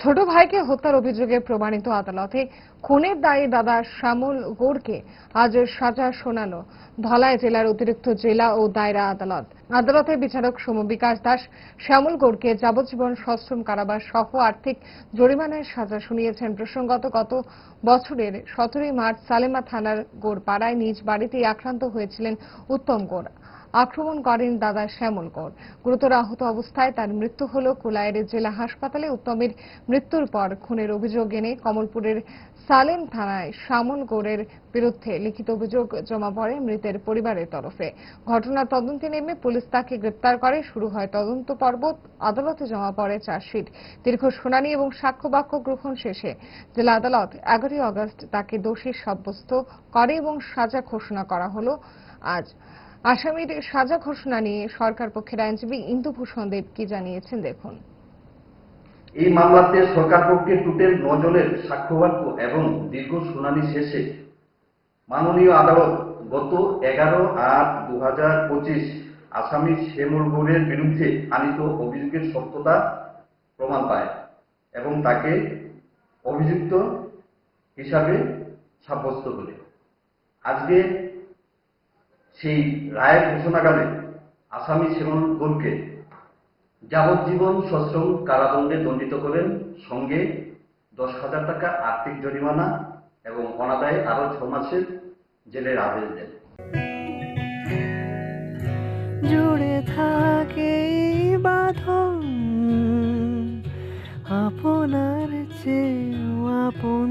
ছোট ভাইকে হত্যার অভিযোগে প্রমাণিত আদালতে খুনের দায়ে দাদা শ্যামল গোড়কে আজ সাজা শোনালো ধলাই জেলার অতিরিক্ত জেলা ও দায়রা আদালত। আদালতে বিচারক সৌম বিকাশ দাস শ্যামল গোড়কে যাবজ্জীবন সশ্রম কারাবাস সহ আর্থিক জরিমানার সাজা শুনিয়েছেন। প্রসঙ্গত, গত বছরের সতেরোই মার্চ সালেমা থানার গোড় পাড়ায় নিজ বাড়িতেই আক্রান্ত হয়েছিলেন উত্তম গোড়। আক্রমণ করেন দাদা শ্যামল কর। গুরুতর আহত অবস্থায় তার মৃত্যু হল কোলায়ের জেলা হাসপাতালে উত্তমের মৃত্যুর পর খুনের অভিযোগ এনে কমলপুরের সালেম থানায় শ্যামল গৌড়ের বিরুদ্ধে লিখিত অভিযোগ জমা পড়ে মৃতের পরিবারের তরফে। ঘটনার তদন্তে নেমে পুলিশ তাকে গ্রেপ্তার করে। শুরু হয় তদন্ত পর্ব আদালতে জমা পড়ে চার্জশিট। দীর্ঘ শুনানি এবং সাক্ষ্য বাক্য গ্রহণ শেষে জেলা আদালত এগারোই আগস্ট তাকে দোষী সাব্যস্ত করে এবং সাজা ঘোষণা করা হল। আজ আসামির সাজা ঘোষণা নিয়ে সরকার পক্ষের আইনজীবী ইন্দুভূষণ দেব কি জানিয়েছেন দেখুন। এই মামলাতে সরকার পক্ষে টোটাল নজনের সাক্ষ্যবাক্য এবং দীর্ঘ শুনানি শেষে মাননীয় আদালত গত এগারো আট দু হাজার পঁচিশ আসামি শ্যামল গৌড়ের বিরুদ্ধে আনিত অভিযোগের সত্যতা প্রমাণ পায় এবং তাকে অভিযুক্ত হিসাবে সাব্যস্ত করে। আজকে সেই রায়ের ঘোষণাকালে আসামি শ্যামল গৌড়কে যাবজ্জীবন সশ্রম কারাদণ্ডে দণ্ডিত করেন। সঙ্গে দশ হাজার টাকা আর্থিক জরিমানা এবং অনাদায়ে আরও ছ মাসের জেলের আদেশ দেন। জুড়ে থাকে বাঁধন, আপনার চেয়েও আপন।